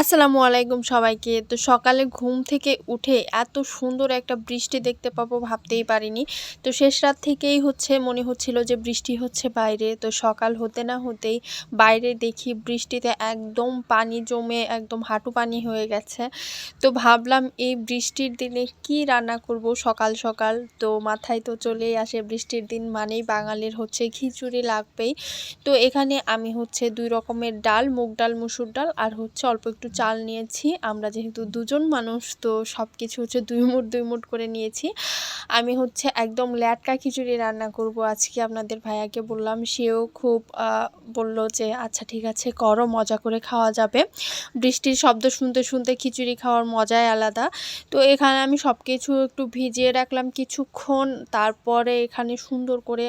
আসসালামু আলাইকুম সবাইকে। তো সকালে ঘুম থেকে উঠে এত সুন্দর একটা বৃষ্টি দেখতে পাবো ভাবতেই পারিনি। তো শেষ রাত থেকেই হচ্ছে মনে হচ্ছিল যে বৃষ্টি হচ্ছে বাইরে। তো সকাল হতে না হতেই বাইরে দেখি বৃষ্টিতে একদম পানি জমে একদম হাঁটু পানি হয়ে গেছে। তো ভাবলাম এই বৃষ্টির দিনে কি রান্না করব সকাল সকাল। তো মাথায় তো চলেই আসে বৃষ্টির দিন মানেই বাঙালির হচ্ছে খিচুড়ি লাগবেই। তো এখানে আমি হচ্ছে দুই রকমের ডাল, মুগ ডাল, মুসুর ডাল আর হচ্ছে অল্প একটু চাল নিয়েছি। আমরা যেহেতু দুজন মানুষ, তো সব কিছু হচ্ছে দুই মুঠ দুই মুঠ করে নিয়েছি। আমি হচ্ছে একদম ল্যাটকা খিচুড়ি রান্না করব আজকে আপনাদের ভাইয়াকে বললাম। সেও খুব বলল যে আচ্ছা ঠিক আছে, করো, মজা করে খাওয়া যাবে। বৃষ্টির শব্দ শুনতে শুনতে খিচুড়ি খাওয়ার মজাই আলাদা। তো এখানে আমি সব কিছু একটু ভিজিয়ে রাখলাম কিছুক্ষণ। তারপরে এখানে সুন্দর করে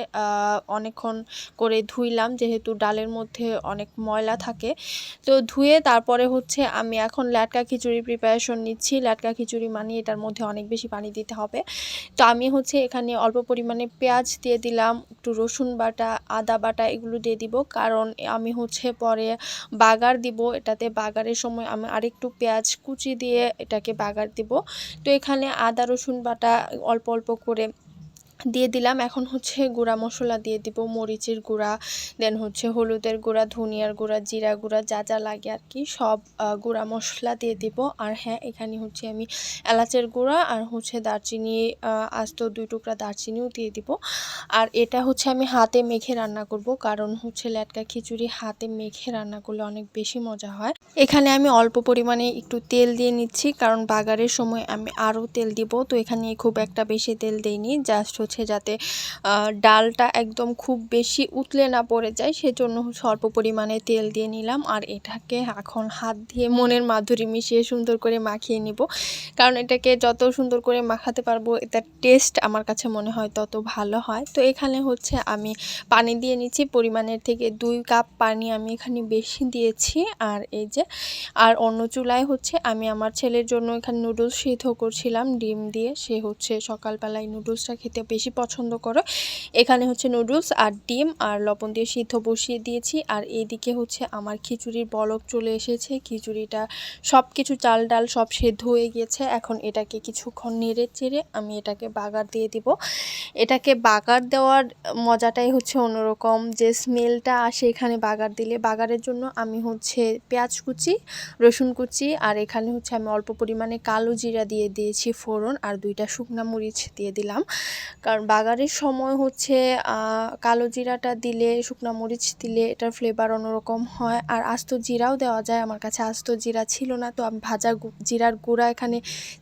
অনেকক্ষণ করে ধুইলাম, যেহেতু ডালের মধ্যে অনেক ময়লা থাকে। তো ধুয়ে তারপরে হচ্ছে আমি এখন ল্যাটকা খিচুড়ি প্রিপারেশন নিচ্ছি। ল্যাটকা খিচুড়ি মানে এটার মধ্যে অনেক বেশি পানি দিতে হবে। তো আমি হচ্ছে এখানে অল্প পরিমাণে পেঁয়াজ দিয়ে দিলাম, একটু রসুন বাটা, আদা বাটা এগুলো দিয়ে দিব। কারণ আমি হচ্ছে পরে বাগার দিব, এটাতে বাগারের সময় আমি আরেকটু পেঁয়াজ কুচি দিয়ে এটাকে বাগার দিব। তো এখানে আদা, রসুন বাটা অল্প অল্প করে দিয়ে দিলাম। এখন হচ্ছে গুঁড়া মশলা দিয়ে দিব, মরিচের গুঁড়া দেন হচ্ছে হলুদের গুঁড়া, ধনিয়ার গুঁড়া, জিরা গুঁড়া, যা যা লাগে আর কি, সব গুঁড়া মশলা দিয়ে দিব। আর হ্যাঁ এখানে হচ্ছে আমি এলাচের গুঁড়া আর হচ্ছে দারচিনি আস্ত দুই টুকরা দারচিনিও দিয়ে দিব। আর এটা হচ্ছে আমি হাতে মেখে রান্না করব, কারণ হচ্ছে ল্যাটকা খিচুড়ি হাতে মেখে রান্না করলে অনেক বেশি মজা হয়। এখানে আমি অল্প পরিমাণে একটু তেল দিয়ে নিচ্ছি, কারণ বাগারের সময় আমি আরও তেল দিব, তো এখানে খুব একটা বেশি তেল দিইনি জাস্ট হচ্ছে যাতে ডালটা একদম খুব বেশি উতলে না পড়ে যায়, সেজন্য স্বল্প পরিমাণে তেল দিয়ে নিলাম। আর এটাকে এখন হাত দিয়ে মনের মাধুরী মিশিয়ে সুন্দর করে মাখিয়ে নিব। কারণ এটাকে যত সুন্দর করে মাখাতে পারব, এটার টেস্ট আমার কাছে মনে হয় তত ভালো হয়। তো এখানে হচ্ছে আমি পানি দিয়ে নিচ্ছি। পরিমাণের থেকে দুই কাপ পানি আমি এখানে বেশি দিয়েছি। আর এই যে, আর অন্য চুলায় হচ্ছে আমি আমার ছেলের জন্য এখানে নুডলস সিদ্ধ করছিলাম। ডিম দিয়ে সে হচ্ছে সকালবেলায় নুডলসটা খেতে বেশি পছন্দ করো। এখানে হচ্ছে নুডলস আর ডিম আর লবণ দিয়ে সিদ্ধ বসিয়ে দিয়েছি। আর এইদিকে হচ্ছে আমার খিচুড়ির বলক চলে এসেছে। খিচুড়িটা সব কিছু চাল ডাল সব সেদ্ধ হয়ে গিয়েছে। এখন এটাকে কিছুক্ষণ নেড়ে চেড়ে আমি এটাকে বাগার দিয়ে দিব। এটাকে বাগার দেওয়ার মজাটাই হচ্ছে অন্যরকম। যে স্মেলটা আসে এখানে বাগার দিলে, বাগারের জন্য আমি হচ্ছে পেঁয়াজ কুচি, রসুন কুচি আর এখানে হচ্ছে আমি অল্প পরিমাণে কালো জিরা দিয়ে দিয়েছি ফোড়ন আর দুইটা শুকনা মরিচ দিয়ে দিলাম। কারণ বাগারের সময় হচ্ছে কালো জিরাটা দিলে, শুকনা মরিচ দিলে এটার ফ্লেভার অন্যরকম হয়। আর আস্ত জিরাও দেওয়া যায়। আমার কাছে আস্ত জিরা ছিল না, তো আমি ভাজা জিরার গুঁড়া এখানে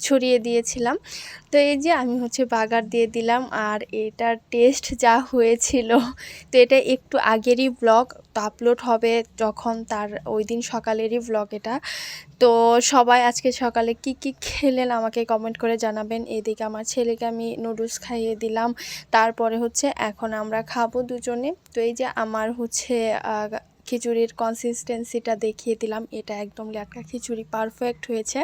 ছড়িয়ে দিয়েছিলাম। তো এই যে আমি হচ্ছে বাগার দিয়ে দিলাম, আর এটার টেস্ট যা হয়েছিল, তো এটা একটু আগেরই ব্লগ আপলোড হবে যখন তার ওই দিন সকালেরই ব্লগ এটা। তো সবাই আজকে সকালে কি কি খেলেন আমাকে কমেন্ট করে জানাবেন। এদিকে আমার ছেলেকে আমি নুডলস খাইয়ে দিলাম। তারপরে হচ্ছে এখন আমরা খাব দুজনে। তো এই যে আমার হচ্ছে খিচুড়ির কনসিস্টেন্সিটা দেখিয়ে দিলাম। এটা একদম ল্যাটকা খিচুড়ি পারফেক্ট হয়েছে।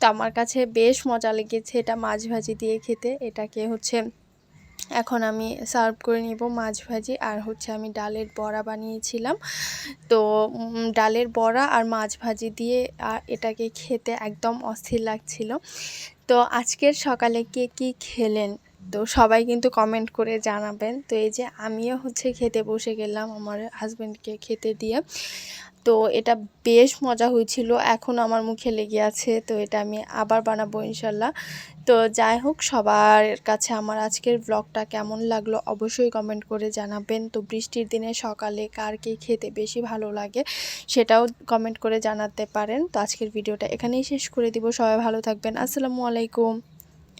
তো আমার কাছে বেশ মজা লেগেছে এটা মাছ ভাজি দিয়ে খেতে। এটাকে হচ্ছে এখন আমি সার্ভ করে নিব মাছ ভাজি আর হচ্ছে আমি ডালের বড়া বানিয়েছিলাম। তো ডালের বড়া আর মাছ ভাজি দিয়ে আর এটাকে খেতে একদম অস্থির লাগছিল। তো আজকের সকালে কে কী খেলেন? তো সবাই কিন্তু কমেন্ট করে জানাবেন। তো এই যে আমিও হচ্ছে খেতে বসে গেলাম আমার হাজব্যান্ডকে খেতে দিয়ে। তো এটা বেশ মজা হয়েছিল, এখন আমার মুখে লেগে আছে, তো এটা আমি আবার বানাবো ইনশাল্লাহ। তো যাই হোক, সবার কাছে আমার আজকের ব্লগটা কেমন লাগল অবশ্যই কমেন্ট করে জানাবেন। তো বৃষ্টির দিনে সকালে কার কে খেতে বেশি ভালো লাগে সেটাও কমেন্ট করে জানাতে পারেন। তো আজকের ভিডিওটা এখানেই শেষ করে দিব। সবাই ভালো থাকবেন। আসসালামু আলাইকুম।